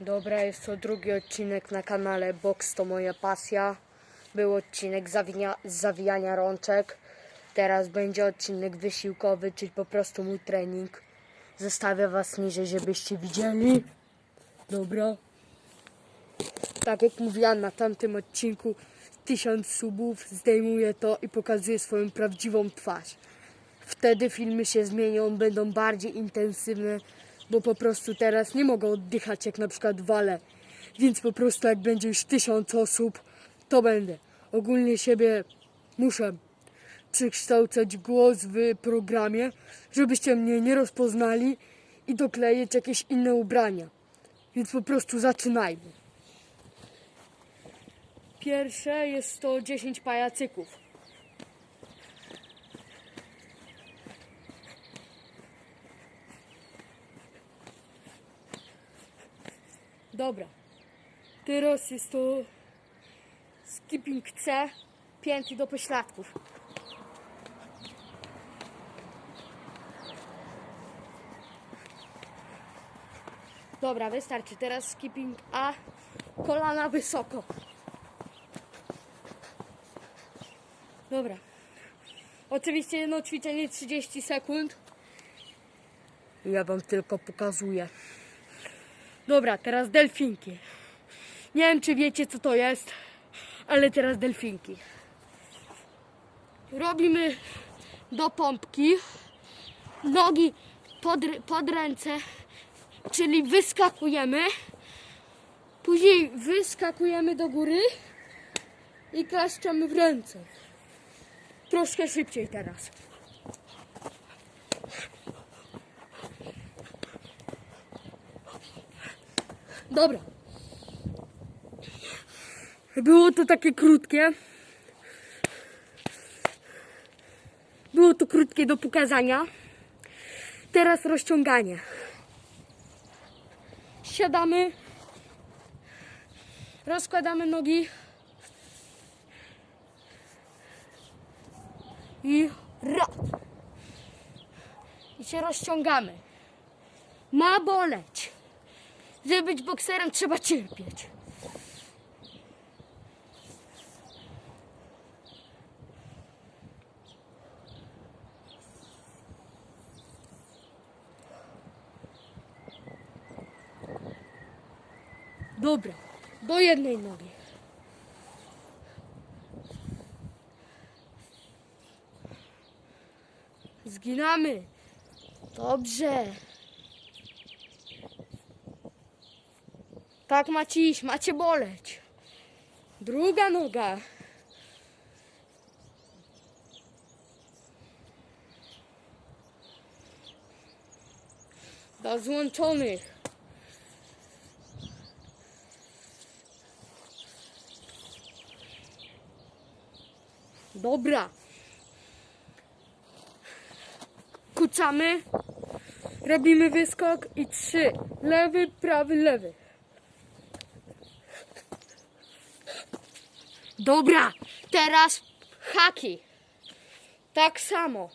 Dobra, jest to drugi odcinek na kanale Box to moja pasja. Był odcinek zawinia, zawijania rączek. Teraz będzie odcinek wysiłkowy, czyli po prostu mój trening. Zostawię was niżej, żebyście widzieli. Dobra. Tak jak mówiłam na tamtym odcinku, tysiąc subów, zdejmuję to i pokazuję swoją prawdziwą twarz. Wtedy filmy się zmienią, będą bardziej intensywne, bo po prostu teraz nie mogę oddychać jak na przykład wale. Więc po prostu jak będzie już tysiąc osób, to będę. Ogólnie siebie muszę przekształcać głos w programie, żebyście mnie nie rozpoznali i dokleić jakieś inne ubrania. Więc po prostu zaczynajmy. Pierwsze jest to 10 pajacyków. Dobra. Teraz jest to skipping C, pięty do pośladków. Dobra, wystarczy. Teraz skipping A, kolana wysoko. Dobra. Oczywiście jedno ćwiczenie 30 sekund. Ja wam tylko pokazuję. Dobra, teraz delfinki. Nie wiem, czy wiecie, co to jest, ale teraz delfinki. Robimy do pompki. Nogi pod, pod ręce, czyli wyskakujemy. Później wyskakujemy do góry i klaszczemy w ręce. Troszkę szybciej teraz. Dobra. Było to takie krótkie. Było to krótkie do pokazania. Teraz rozciąganie. Siadamy. Rozkładamy nogi. I raz. I się rozciągamy. Ma boleć. Żeby być bokserem trzeba cierpieć. Dobra, do jednej nogi. Zginamy. Dobrze. Tak macie iść, macie boleć. Druga noga. Do złączonych. Dobra. Kucamy. Robimy wyskok i trzy. Lewy, prawy, lewy. Dobra, teraz haki. Tak samo.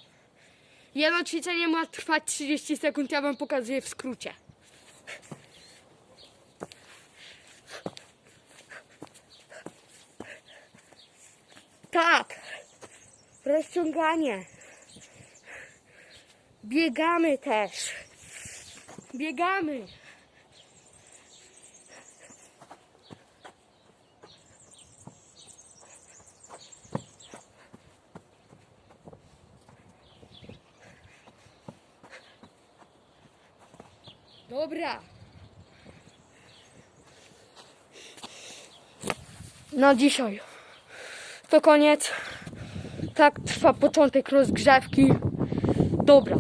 Jedno ćwiczenie ma trwać 30 sekund, ja wam pokazuję w skrócie. Tak. Rozciąganie. Biegamy też. Biegamy. Dobra. Na dzisiaj to koniec. Tak trwa początek rozgrzewki. Dobra.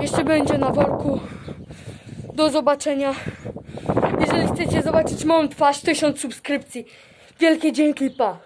Jeszcze będzie na worku. Do zobaczenia. Jeżeli chcecie zobaczyć moją twarz, tysiąc subskrypcji. Wielkie dzięki, pa.